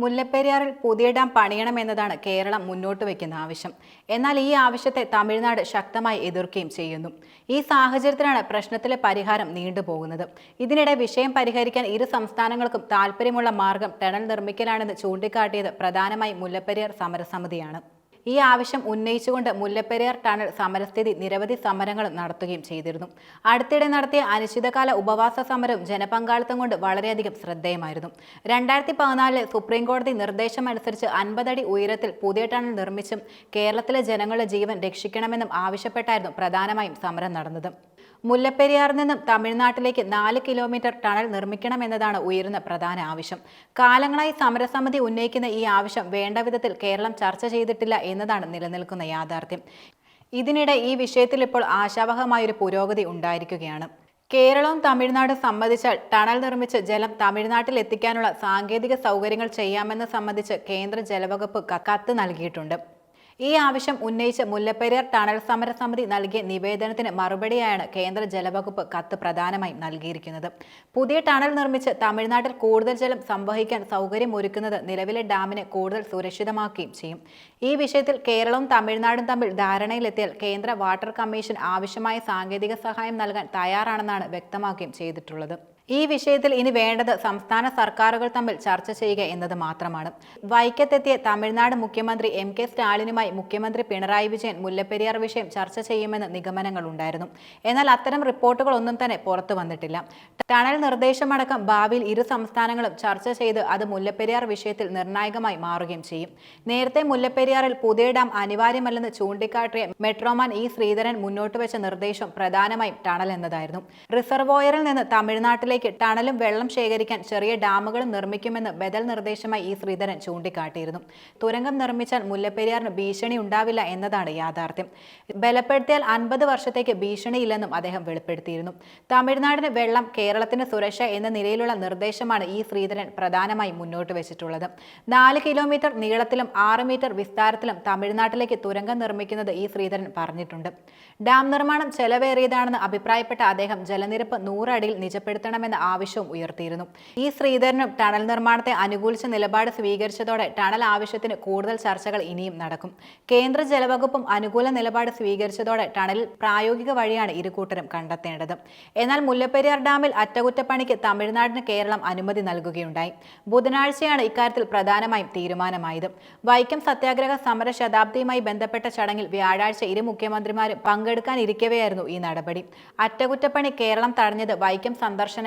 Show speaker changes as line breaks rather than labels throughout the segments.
മുല്ലപ്പെരിയാറിൽ പുതിയ ഡാം പണിയണമെന്നതാണ് കേരളം മുന്നോട്ട് വയ്ക്കുന്ന ആവശ്യം. എന്നാൽ ഈ ആവശ്യത്തെ തമിഴ്നാട് ശക്തമായി എതിർക്കുകയും ചെയ്യുന്നു. ഈ സാഹചര്യത്തിലാണ് പ്രശ്നത്തിലെ പരിഹാരം നീണ്ടുപോകുന്നത്. ഇതിനിടെ വിഷയം പരിഹരിക്കാൻ ഇരു സംസ്ഥാനങ്ങൾക്കും താൽപ്പര്യമുള്ള മാർഗം ടണൽ നിർമ്മിക്കലാണെന്ന് ചൂണ്ടിക്കാട്ടിയത് പ്രധാനമായും മുല്ലപ്പെരിയാർ സമരസമിതിയാണ്. ഈ ആവശ്യം ഉന്നയിച്ചുകൊണ്ട് മുല്ലപ്പെരിയാർ ടണൽ സമരസ്ഥിതി നിരവധി സമരങ്ങൾ നടത്തുകയും ചെയ്തിരുന്നു. അടുത്തിടെ നടത്തിയ അനിശ്ചിതകാല ഉപവാസ സമരം ജനപങ്കാളിത്തം കൊണ്ട് വളരെയധികം ശ്രദ്ധേയമായിരുന്നു. രണ്ടായിരത്തി പതിനാലിലെ സുപ്രീം കോടതി നിർദ്ദേശമനുസരിച്ച് അൻപതടി ഉയരത്തിൽ പുതിയ ടണൽ നിർമ്മിച്ചും കേരളത്തിലെ ജനങ്ങളുടെ ജീവൻ രക്ഷിക്കണമെന്നും ആവശ്യപ്പെട്ടായിരുന്നു പ്രധാനമായും സമരം നടന്നത്. മുല്ലപ്പെരിയാറിൽ നിന്നും തമിഴ്നാട്ടിലേക്ക് നാല് കിലോമീറ്റർ ടണൽ നിർമ്മിക്കണമെന്നതാണ് ഉയരുന്ന പ്രധാന ആവശ്യം. കാലങ്ങളായി സമരസമിതി ഉന്നയിക്കുന്ന ഈ ആവശ്യം വേണ്ട വിധത്തിൽ കേരളം ചർച്ച ചെയ്തിട്ടില്ല എന്നതാണ് നിലനിൽക്കുന്ന യാഥാർത്ഥ്യം. ഇതിനിടെ ഈ വിഷയത്തിൽ ഇപ്പോൾ ആശാവഹമായൊരു പുരോഗതി ഉണ്ടായിരിക്കുകയാണ്. കേരളവും തമിഴ്നാടും സംബന്ധിച്ചാൽ ടണൽ നിർമ്മിച്ച് ജലം തമിഴ്നാട്ടിൽ എത്തിക്കാനുള്ള സാങ്കേതിക സൗകര്യങ്ങൾ ചെയ്യാമെന്ന് സംബന്ധിച്ച് കേന്ദ്ര ജലവകുപ്പ് കത്ത് നൽകിയിട്ടുണ്ട്. ഈ ആവശ്യം ഉന്നയിച്ച് മുല്ലപ്പെരിയാർ ടണൽ സമരസമിതി നൽകിയ നിവേദനത്തിന് മറുപടിയായാണ് കേന്ദ്ര ജലവകുപ്പ് കത്ത് പ്രധാനമായും നൽകിയിരിക്കുന്നത്. പുതിയ ടണൽ നിർമ്മിച്ച് തമിഴ്നാട്ടിൽ കൂടുതൽ ജലം സംവഹിക്കാൻ സൗകര്യമൊരുക്കുന്നത് നിലവിലെ ഡാമിനെ കൂടുതൽ സുരക്ഷിതമാക്കുകയും ചെയ്യും. ഈ വിഷയത്തിൽ കേരളവും തമിഴ്നാടും തമ്മിൽ ധാരണയിലെത്തിയാൽ കേന്ദ്ര വാട്ടർ കമ്മീഷൻ ആവശ്യമായ സാങ്കേതിക സഹായം നൽകാൻ തയ്യാറാണെന്നാണ് വ്യക്തമാക്കുകയും ചെയ്തിട്ടുള്ളത്. ഈ വിഷയത്തിൽ ഇനി വേണ്ടത് സംസ്ഥാന സർക്കാരുകൾ തമ്മിൽ ചർച്ച ചെയ്യുക എന്നത് മാത്രമാണ്. വൈക്കത്തെത്തിയ തമിഴ്നാട് മുഖ്യമന്ത്രി എം കെ സ്റ്റാലിനുമായി മുഖ്യമന്ത്രി പിണറായി വിജയൻ മുല്ലപ്പെരിയാർ വിഷയം ചർച്ച ചെയ്യുമെന്ന് നിഗമനങ്ങൾ ഉണ്ടായിരുന്നു. എന്നാൽ അത്തരം റിപ്പോർട്ടുകളൊന്നും തന്നെ പുറത്തു വന്നിട്ടില്ല. ടണൽ നിർദ്ദേശമടക്കം ഭാവിയിൽ ഇരു സംസ്ഥാനങ്ങളും ചർച്ച ചെയ്ത് അത് മുല്ലപ്പെരിയാർ വിഷയത്തിൽ നിർണായകമായി മാറുകയും ചെയ്യും. നേരത്തെ മുല്ലപ്പെരിയാറിൽ പുതിയ ഡാം അനിവാര്യമല്ലെന്ന് ചൂണ്ടിക്കാട്ടിയ മെട്രോമാൻ ഇ ശ്രീധരൻ മുന്നോട്ട് വെച്ച നിർദ്ദേശം പ്രധാനമായും ടണൽ എന്നതായിരുന്നു. റിസർവോയറിൽ നിന്ന് തമിഴ്നാട്ടിലേക്ക് ടണലും വെള്ളം ശേഖരിക്കാൻ ചെറിയ ഡാമുകളും നിർമ്മിക്കുമെന്ന് ബദൽ നിർദ്ദേശമായി ഇ ശ്രീധരൻ ചൂണ്ടിക്കാട്ടിയിരുന്നു. തുരങ്കം നിർമ്മിച്ചാൽ മുല്ലപ്പെരിയാറിന് ഭീഷണി ഉണ്ടാവില്ല എന്നതാണ് യാഥാർത്ഥ്യം. ബലപ്പെടുത്തിയാൽ അൻപത് വർഷത്തേക്ക് ഭീഷണിയില്ലെന്നും അദ്ദേഹം വെളിപ്പെടുത്തിയിരുന്നു. തമിഴ്നാടിന് വെള്ളം കേരളത്തിന് സുരക്ഷ എന്ന നിലയിലുള്ള നിർദ്ദേശമാണ് ഈ ശ്രീധരൻ പ്രധാനമായും മുന്നോട്ട് വെച്ചിട്ടുള്ളത്. നാല് കിലോമീറ്റർ നീളത്തിലും ആറ് മീറ്റർ വിസ്താരത്തിലും തമിഴ്നാട്ടിലേക്ക് തുരങ്കം നിർമ്മിക്കുന്നത് ഈ ശ്രീധരൻ പറഞ്ഞിട്ടുണ്ട്. ഡാം നിർമ്മാണം ചെലവേറിയതാണെന്ന് അഭിപ്രായപ്പെട്ട അദ്ദേഹം ജലനിരപ്പ് നൂറടിയിൽ നിജപ്പെടുത്തണമെന്ന ആവശ്യവും ഉയർത്തിയിരുന്നു. ഈ ശ്രീധരനും ടണൽ നിർമ്മാണത്തെ അനുകൂലിച്ച നിലപാട് സ്വീകരിച്ചതോടെ ടണൽ ആവശ്യത്തിന് കൂടുതൽ ചർച്ചകൾ ഇനിയും നടക്കും. കേന്ദ്ര ജലവകുപ്പും അനുകൂല നിലപാട് സ്വീകരിച്ചതോടെ ടണലിൽ പ്രായോഗിക വഴിയാണ് ഇരുകൂട്ടരും കണ്ടെത്തേണ്ടത്. എന്നാൽ മുല്ലപ്പെരിയാർ ഡാമിൽ അറ്റകുറ്റപ്പണിക്ക് തമിഴ്നാടിന് കേരളം അനുമതി നൽകുകയുണ്ടായി. ബുധനാഴ്ചയാണ് ഇക്കാര്യത്തിൽ പ്രധാനമായും തീരുമാനമായത്. വൈക്കം സത്യാഗ്രഹ സമര ശതാബ്ദിയുമായി ബന്ധപ്പെട്ട ചടങ്ങിൽ വ്യാഴാഴ്ച ഇരു മുഖ്യമന്ത്രിമാരും പങ്കെടുക്കാനിരിക്കവെയായിരുന്നു ഈ നടപടി. അറ്റകുറ്റപ്പണി കേരളം തടഞ്ഞത് വൈക്കം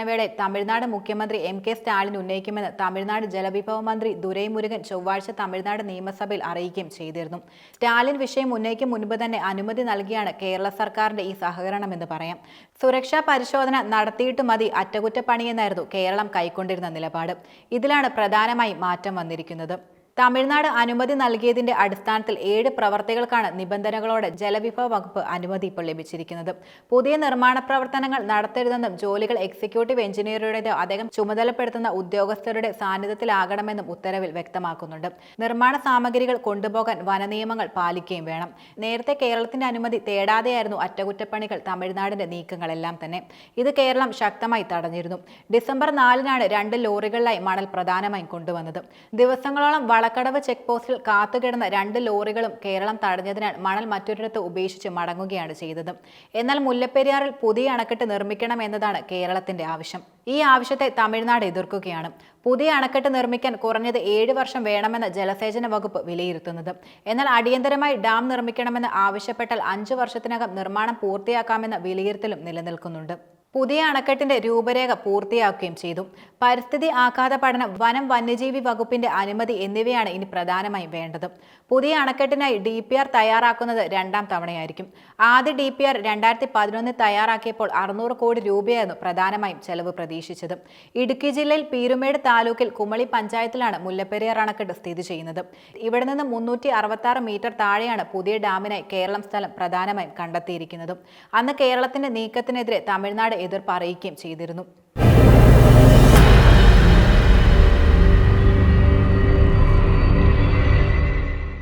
സന്ദർശനവേളയിൽ തമിഴ്നാട് മുഖ്യമന്ത്രി എം കെ സ്റ്റാലിൻ ഉന്നയിക്കുമെന്ന് തമിഴ്നാട് ജലവിഭവ മന്ത്രി ദുരൈമുരുകൻ ചൊവ്വാഴ്ച തമിഴ്നാട് നിയമസഭയിൽ അറിയിക്കുകയും ചെയ്തിരുന്നു. സ്റ്റാലിൻ വിഷയം ഉന്നയിക്കും മുൻപ് തന്നെ അനുമതി നൽകിയാണ് കേരള സർക്കാരിന്റെ ഈ സഹകരണമെന്ന് പറയാം. സുരക്ഷാ പരിശോധന നടത്തിയിട്ട് മതി അറ്റകുറ്റപ്പണിയെന്നായിരുന്നു കേരളം കൈക്കൊണ്ടിരുന്ന നിലപാട്. ഇതിലാണ് പ്രധാനമായി മാറ്റം വന്നിരിക്കുന്നത്. തമിഴ്നാട് അനുമതി നൽകിയതിന്റെ അടിസ്ഥാനത്തിൽ ഏഴ് പ്രവർത്തികൾക്കാണ് നിബന്ധനകളോടെ ജലവിഭവ വകുപ്പ് അനുമതി ഇപ്പോൾ ലഭിച്ചിരിക്കുന്നത്. പുതിയ നിർമ്മാണ പ്രവർത്തനങ്ങൾ നടത്തരുതെന്നും ജോലികൾ എക്സിക്യൂട്ടീവ് എഞ്ചിനീയറുടേതോ അദ്ദേഹം ചുമതലപ്പെടുത്തുന്ന ഉദ്യോഗസ്ഥരുടെ സാന്നിധ്യത്തിലാകണമെന്നും ഉത്തരവിൽ വ്യക്തമാക്കുന്നുണ്ട്. നിർമ്മാണ സാമഗ്രികൾ കൊണ്ടുപോകാൻ വനനിയമങ്ങൾ പാലിക്കുകയും വേണം. നേരത്തെ കേരളത്തിന്റെ അനുമതി തേടാതെയായിരുന്നു അറ്റകുറ്റപ്പണികൾ തമിഴ്നാടിന്റെ നീക്കങ്ങളെല്ലാം തന്നെ. ഇത് കേരളം ശക്തമായി തടഞ്ഞിരുന്നു. ഡിസംബർ നാലിനാണ് രണ്ട് ലോറികളിലായി മണൽ പ്രധാനമായും കൊണ്ടുവന്നത്. ദിവസങ്ങളോളം വളക്കടവ് ചെക്ക് പോസ്റ്റിൽ കാത്തുകിടന്ന രണ്ട് ലോറികളും കേരളം തടഞ്ഞതിനാൽ മണൽ മറ്റൊരിടത്ത് ഉപേക്ഷിച്ച് മടങ്ങുകയാണ് ചെയ്തത്. എന്നാൽ മുല്ലപ്പെരിയാറിൽ പുതിയ അണക്കെട്ട് നിർമ്മിക്കണം എന്നതാണ് കേരളത്തിന്റെ ആവശ്യം. ഈ ആവശ്യത്തെ തമിഴ്നാട് എതിർക്കുകയാണ്. പുതിയ അണക്കെട്ട് നിർമ്മിക്കാൻ കുറഞ്ഞത് ഏഴ് വർഷം വേണമെന്ന് ജലസേചന വകുപ്പ് വിലയിരുത്തുന്നത്. എന്നാൽ അടിയന്തരമായി ഡാം നിർമ്മിക്കണമെന്ന് ആവശ്യപ്പെട്ടാൽ അഞ്ചു വർഷത്തിനകം നിർമ്മാണം പൂർത്തിയാക്കാമെന്ന വിലയിരുത്തലും നിലനിൽക്കുന്നുണ്ട്. പുതിയ അണക്കെട്ടിന്റെ രൂപരേഖ പൂർത്തിയാക്കുകയും ചെയ്തു. പരിസ്ഥിതി ആഘാത പഠനം വനം വന്യജീവി വകുപ്പിന്റെ അനുമതി എന്നിവയാണ് ഇനി പ്രധാനമായും വേണ്ടത്. പുതിയ അണക്കെട്ടിനായി ഡി പി ആർ തയ്യാറാക്കുന്നത് രണ്ടാം തവണയായിരിക്കും. ആദ്യ ഡി പി ആർ രണ്ടായിരത്തി പതിനൊന്നിൽ തയ്യാറാക്കിയപ്പോൾ അറുന്നൂറ് കോടി രൂപയായിരുന്നു പ്രധാനമായും ചെലവ് പ്രതീക്ഷിച്ചത്. ഇടുക്കി ജില്ലയിൽ പീരുമേട് താലൂക്കിൽ കുമളി പഞ്ചായത്തിലാണ് മുല്ലപ്പെരിയാർ അണക്കെട്ട് സ്ഥിതി ചെയ്യുന്നത്. ഇവിടെ നിന്ന് മുന്നൂറ്റി അറുപത്തി മീറ്റർ താഴെയാണ് പുതിയ ഡാമിനായി കേരളം സ്ഥലം പ്രധാനമായും കണ്ടെത്തിയിരിക്കുന്നത്. അന്ന് കേരളത്തിന്റെ നീക്കത്തിനെതിരെ തമിഴ്നാട് എതിർപ്പ് അറിയിക്കുകയും ചെയ്തിരുന്നു.